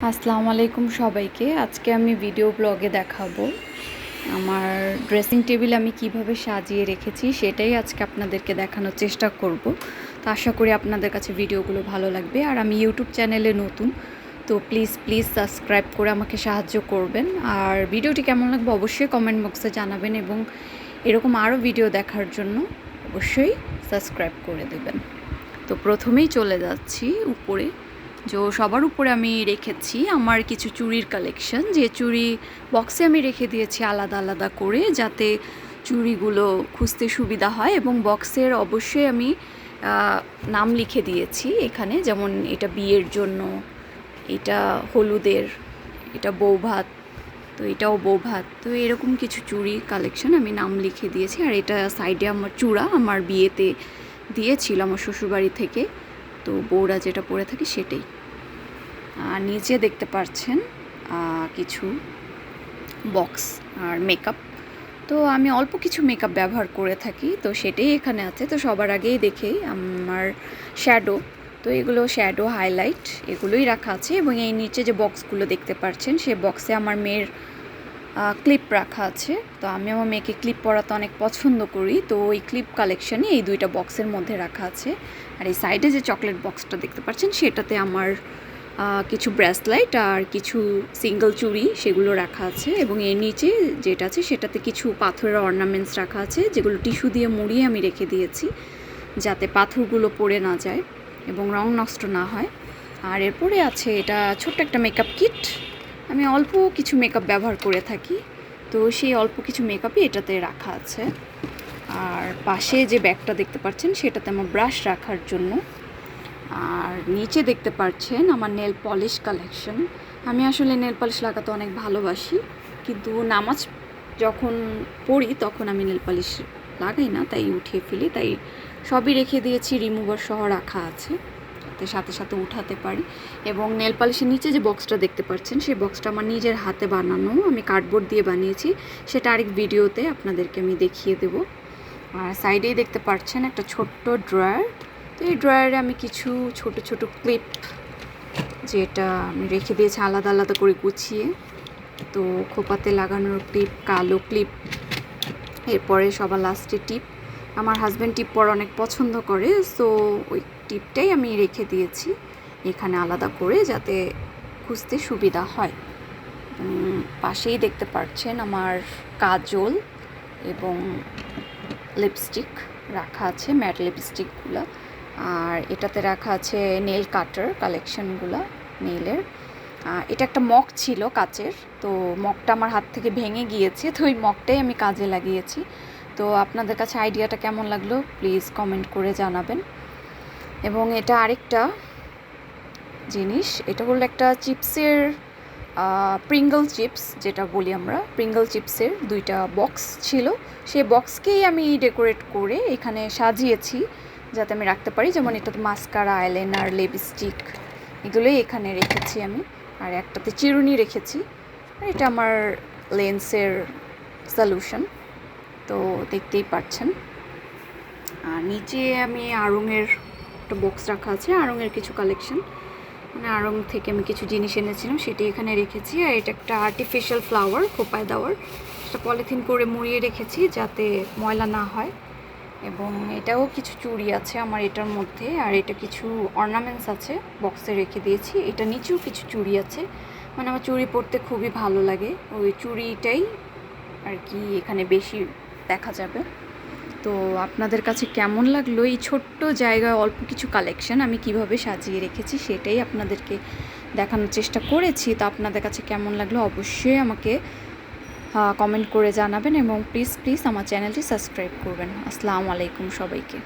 আসসালামু আলাইকুম সবাইকে। আজকে আমি ভিডিও ব্লগে দেখাবো আমার ড্রেসিং টেবিল আমি কীভাবে সাজিয়ে রেখেছি সেটাই আজকে আপনাদেরকে দেখানোর চেষ্টা করব। তো আশা করি আপনাদের কাছে ভিডিওগুলো ভালো লাগবে। আর আমি ইউটিউব চ্যানেলে নতুন, তো প্লিজ প্লিজ সাবস্ক্রাইব করে আমাকে সাহায্য করবেন। আর ভিডিওটি কেমন লাগবে অবশ্যই কমেন্ট বক্সে জানাবেন এবং এরকম আরও ভিডিও দেখার জন্য অবশ্যই সাবস্ক্রাইব করে দেবেন। তো প্রথমেই চলে যাচ্ছি উপরে। তো সবার উপরে আমি রেখেছি আমার কিছু চুড়ির কালেকশন যে চুড়ি বক্সে আমি রেখে দিয়েছি আলাদা আলাদা করে যাতে চুড়িগুলো খুঁজতে সুবিধা হয় এবং বক্সের অবশ্যই আমি নাম লিখে দিয়েছি এখানে। যেমন এটা বিয়ের জন্য, এটা হলুদের, এটা বৌভাত, তো এটাও বৌভাত। তো এরকম কিছু চুড়ি কালেকশন আমি নাম লিখে দিয়েছি। আর এটা সাইডে আমার চূড়া আমার বিয়েতে দিয়েছিল আমার শ্বশুরবাড়ি থেকে। তো বউরা যেটা পরে থাকে সেটাই। নিচে দেখতে পাচ্ছেন কিছু বক্স আর মেকআপ। তো আমি অল্প কিছু মেকআপ ব্যবহার করে থাকি, তো সেটাই এখানে আছে। তো সবার আগেই দেখেই আমার শ্যাডো। তো এগুলো শ্যাডো, হাইলাইট, এগুলোই রাখা আছে এবং এই নিচে যে বক্সগুলো দেখতে পাচ্ছেন সেই বক্সে আমার মেয়ের ক্লিপ রাখা আছে। তো আমি আমার মেয়েকে ক্লিপ পরাতে অনেক পছন্দ করি। তো ওই ক্লিপ কালেকশনই এই দুইটা বক্সের মধ্যে রাখা আছে। আর এই সাইডে যে চকলেট বক্সটা দেখতে পাচ্ছেন, সেটাতে আমার কিছু ব্রেসলাইট আর কিছু সিঙ্গেল চুড়ি সেগুলো রাখা আছে এবং এর নিচে যেটা আছে সেটাতে কিছু পাথরের অর্নামেন্টস রাখা আছে, যেগুলো টিস্যু দিয়ে মুড়িয়ে আমি রেখে দিয়েছি যাতে পাথরগুলো পড়ে না যায় এবং রং নষ্ট না হয়। আর এরপরে আছে এটা ছোট্ট একটা মেকআপ কিট আমি অল্প কিছু মেকআপ ব্যবহার করে থাকি, তো সেই অল্প কিছু মেকআপই এটাতে রাখা আছে। আর পাশে যে ব্যাগটা দেখতে পাচ্ছেন সেটাতে আমার ব্রাশ রাখার জন্য আর নিচে দেখতে পাচ্ছেন আমার নেল পলিশ কালেকশন। আমি আসলে নেল পলিশ লাগাতে অনেক ভালোবাসি, কিন্তু নামাজ যখন পড়ি তখন আমি নেল পলিশ লাগাই না, তাই উঠিয়ে ফেলি। তাই সবই রেখে দিয়েছি রিমুভার সহ রাখা আছে, যাতে সাথে সাথে উঠাতে পারি। এবং নেল পালিশের নিচে যে বক্সটা দেখতে পাচ্ছেন, সেই বক্সটা আমার নিজের হাতে বানানো, আমি কার্ডবোর্ড দিয়ে বানিয়েছি। সেটা আরেক ভিডিওতে আপনাদেরকে আমি দেখিয়ে দেব। আর সাইডেই দেখতে পাচ্ছেন একটা ছোট্ট ড্রয়ার তো এই ড্রয়ারে আমি কিছু ছোট ছোট ক্লিপ যেটা আমি রেখে দিয়েছি আলাদা আলাদা করে গুছিয়ে। তো খোপাতে লাগানোর ক্লিপ, কালো ক্লিপ, এরপরে সবার লাস্টে টিপ। আমার হাজব্যান্ড টিপ পরা অনেক পছন্দ করে সো ওই টিপটাই আমি রেখে দিয়েছি। এখানে আলাদা করে যাতে খুঁজতে সুবিধা হয়। পাশেই দেখতে পাচ্ছেন আমার কাজল এবং লিপস্টিক রাখা আছে ম্যাট লিপস্টিকগুলো আর এটাতে রাখা আছে নেল কাটার কালেকশনগুলো নেইলের এটা একটা মগ ছিল কাচের, তো মগটা আমার হাত থেকে ভেঙে গিয়েছে, তো ওই মগটাই আমি কাজে লাগিয়েছি। তো আপনাদের কাছে আইডিয়াটা কেমন লাগল, প্লিজ কমেন্ট করে জানাবেন। এবং এটা আরেকটা জিনিস, এটা হলো একটা চিপসের প্রিঙ্গল চিপস যেটা বলি আমরা। প্রিঙ্গল চিপসের দুইটা বক্স ছিল। সেই বক্সকেই আমি ডেকোরেট করে এখানে সাজিয়েছি। যাতে আমি রাখতে পারি। যেমন এটাতে মাস্কারা আইলাইনার লিপস্টিক এগুলোই এখানে রেখেছি আমি। আর একটাতে চিরুনি রেখেছি। এটা আমার লেন্সের সলিউশন তো দেখতেই পাচ্ছেন। আর নিচে আমি আড়ংয়ের একটা বক্স রাখা আছে আড়ংয়ের কিছু কালেকশন মানে আড়ং থেকে আমি কিছু জিনিস এনেছিলাম, সেটি এখানে রেখেছি। আর এটা একটা আর্টিফিশিয়াল ফ্লাওয়ার খোপায় দেওয়ার। সেটা পলিথিন করে মুড়িয়ে রেখেছি যাতে ময়লা না হয়। এবং এটাও কিছু চুড়ি আছে আমার এটার মধ্যে, আর এটা কিছু অর্নামেন্টস আছে বক্সে রেখে দিয়েছি। এটা নিচেও কিছু চুড়ি আছে মানে আমার চুড়ি পরতে খুবই ভালো লাগে। ওই চুড়িটাই আর কি এখানে বেশি দেখা যাবে। তো আপনাদের কাছে কেমন লাগল এই ছোট্ট জায়গায় অল্প কিছু কালেকশন আমি কীভাবে সাজিয়ে রেখেছি সেটাই আপনাদেরকে দেখানোর চেষ্টা করেছি। তো আপনাদের কাছে কেমন লাগল অবশ্যই আমাকে কমেন্ট করে জানাবেন এবং প্লিজ প্লিজ আমার চ্যানেলটি সাবস্ক্রাইব করবেন। আসসালামু আলাইকুম সবাইকে।